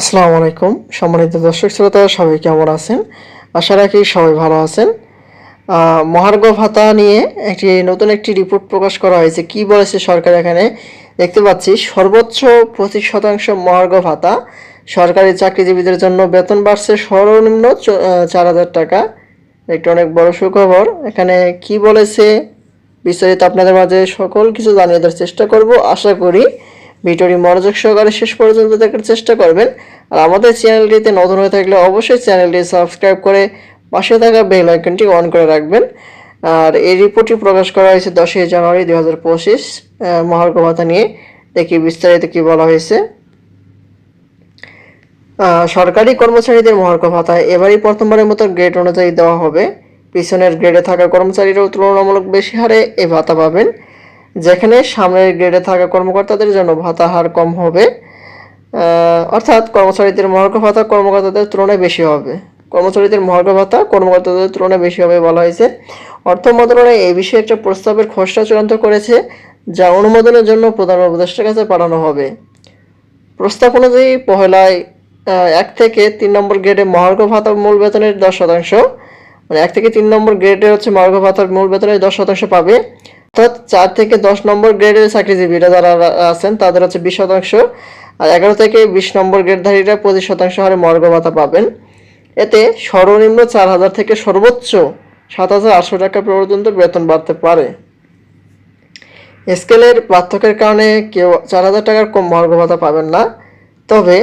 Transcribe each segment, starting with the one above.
আসসালামু আলাইকুম। সম্মানিত দর্শক শ্রোতা, সবাই কেমন আছেন? আশা রাখি সবাই ভালো আছেন। মহার্ঘ ভাতা নিয়ে একটি নতুন একটি রিপোর্ট প্রকাশ করা হয়েছে। কি বলেছে সরকার এখানে? দেখতে পাচ্ছি, সর্বোচ্চ পঁচিশ শতাংশ মহার্ঘ ভাতা সরকারি চাকরিজীবীদের জন্য বেতন বাড়ছে সর্বনিম্ন চার হাজার টাকা। একটি অনেক বড় সুখবর। এখানে কি বলেছে? বিস্তারিত আপনাদের মাঝে সকল কিছু জানিয়ে দেওয়ার চেষ্টা করব। আশা করি ভিডিওটি মনোযোগ সহকারে শেষ পর্যন্ত দেখার চেষ্টা করবেন। আর আমাদের চ্যানেলটিতে নতুন হয়ে থাকলে অবশ্যই চ্যানেলটি সাবস্ক্রাইব করে পাশে থাকা বেল আইকনটি অন করে রাখবেন। আর এই রিপোর্টটি প্রকাশ করা হয়েছে দশই জানুয়ারি দুই হাজার পঁচিশ মহার্ঘ ভাতা নিয়ে। দেখি বিস্তারিত কি বলা হয়েছে। সরকারি কর্মচারীদের মহার্ঘ ভাতা এবারই প্রথমবারের মতো গ্রেড অনুযায়ী দেওয়া হবে। পিছনের গ্রেডে থাকা কর্মচারীরাও তুলনামূলক বেশি হারে এই ভাতা পাবেন। যেখানে সামনের গ্রেডে থাকা কর্মকর্তাদের জন্য ভাতা হার কম হবে। অর্থাৎ কর্মচারীদের মহার্ঘ ভাতা কর্মকর্তাদের তুলনায় বেশি হবে। কর্মচারীদের মহার্ঘ ভাতা কর্মকর্তাদের তুলনায় বেশি হবে বলা হয়েছে। অর্থ মন্ত্রণালয় এই বিষয়ে একটা প্রস্তাবের খসড়া চূড়ান্ত করেছে, যা অনুমোদনের জন্য প্রধান উপদেষ্টার কাছে পাঠানো হবে। প্রস্তাব অনুযায়ী পহেলায় এক থেকে তিন নম্বর গ্রেডে মহার্ঘ ভাতা মূল বেতনের দশ শতাংশ মানে এক থেকে তিন নম্বর গ্রেডে হচ্ছে মহার্ঘ ভাতার মূল বেতনের দশ শতাংশ পাবে। অর্থাৎ চার থেকে দশ নম্বর গ্রেডের চাকরিজীবীরা যারা আছেন তাদের হচ্ছে বিশ শতাংশ। আর এগারো থেকে বিশ নম্বর গ্রেডধারীরা পঁচিশ শতাংশ হারে মহার্ঘ ভাতা পাবেন। এতে সর্বনিম্ন চার হাজার থেকে সর্বোচ্চ সাত হাজার আটশো টাকা পর্যন্ত বেতন বাড়তে পারে। স্কেলের পার্থক্যের কারণে কেউ চার হাজার টাকার কম মহার্ঘ ভাতা পাবেন না। তবে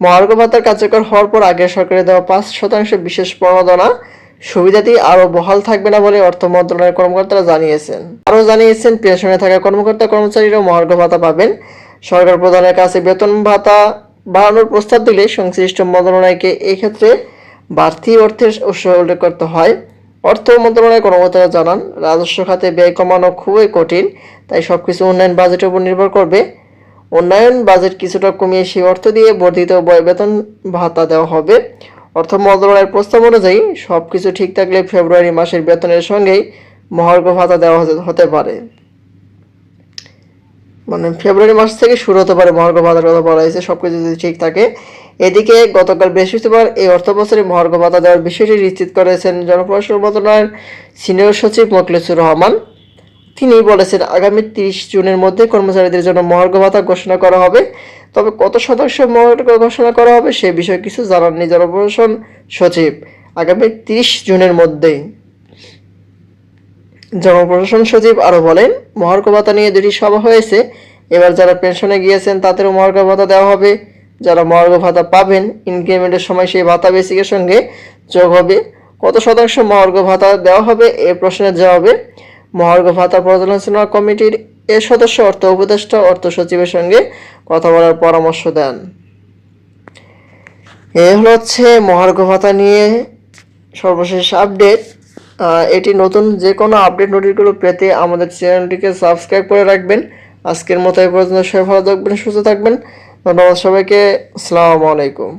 মহার্ঘ ভাতার কার্যকর হওয়ার পর আগের সরকারের দেওয়া পাঁচ শতাংশ বিশেষ প্রণোদনা সুবিধাটি আরও বহাল থাকবে না বলে অর্থ মন্ত্রণালয়ের কর্মকর্তারা জানিয়েছেন। আরও জানিয়েছেন, পেনশনে থাকা কর্মকর্তা কর্মচারীরাও মহার্ঘ ভাতা পাবেন। সরকার প্রধানের কাছে বেতন ভাতা বাড়ানোর প্রস্তাব দিলে সংশ্লিষ্ট মন্ত্রণালয়কে এক্ষেত্রে বাড়তি অর্থের উৎস উল্লেখ করতে হয়। অর্থ মন্ত্রণালয়ের কর্মকর্তারা জানান, রাজস্ব খাতে ব্যয় কমানো খুবই কঠিন, তাই সবকিছু উন্নয়ন বাজেটের উপর নির্ভর করবে। উন্নয়ন বাজেট কিছুটা কমিয়ে সেই অর্থ দিয়ে বর্ধিত বেতন ভাতা দেওয়া হবে। অর্থ মন্ত্রণালয়ের প্রস্তাব অনুযায়ী সব কিছু ঠিক থাকলে ফেব্রুয়ারি মাসের বেতনের সঙ্গেই মহার্ঘ ভাতা দেওয়া হতে- পারে। মানে ফেব্রুয়ারি মাস থেকে শুরু হতে পারে মহার্ঘ ভাতার কথা বলা হয়েছে সব কিছু যদি ঠিক থাকে। এদিকে গতকাল বৃহস্পতিবার এই অর্থ বছরে মহার্ঘ ভাতা দেওয়ার বিষয়টি নিশ্চিত করেছেন জনপ্রশাসন মন্ত্রণালয়ের সিনিয়র সচিব মোকলেসুর রহমান। তিনি বলেছেন, আগামী তিরিশ জুনের মধ্যে কর্মচারীদের জন্য মহার্ঘ ভাতা ঘোষণা করা হবে। তবে কত শতাংশ মহার্ঘ ঘোষণা করা হবে সে বিষয়ে কিছু জানাননি জনপ্রশাসন সচিব। আগামী তিরিশ জুনের মধ্যেই জনপ্রশাসন সচিব আরও বলেন, মহার্ঘ ভাতা নিয়ে দুটি সভা হয়েছে। এবার যারা পেনশনে গিয়েছেন, তাদেরও মহার্ঘ ভাতা দেওয়া হবে। যারা মহার্ঘ ভাতা পাবেন ইনক্রিমেন্টের সময় সেই ভাতা বেসিকের সঙ্গে যোগ হবে। কত শতাংশ মহার্ঘ ভাতা দেওয়া হবে, এ প্রশ্নের জবাবে মহার্ঘ ভাতা পর্যালোচনা কমিটির এ সদস্য অর্থ উপদেষ্টা, অর্থ সচিবের সঙ্গে কথা বলার পরামর্শ দেন। এ হলো হচ্ছে মহার্ঘ ভাতা নিয়ে সর্বশেষ আপডেট। এটি নতুন যে কোনো আপডেট নোটিশগুলো পেতে আমাদের চ্যানেলটিকে সাবস্ক্রাইব করে রাখবেন। আজকের মতো এই পর্যন্ত সবাই ভালো থাকবেন, সুস্থ থাকবেন। ধন্যবাদ সবাইকে। আসসালামু আলাইকুম।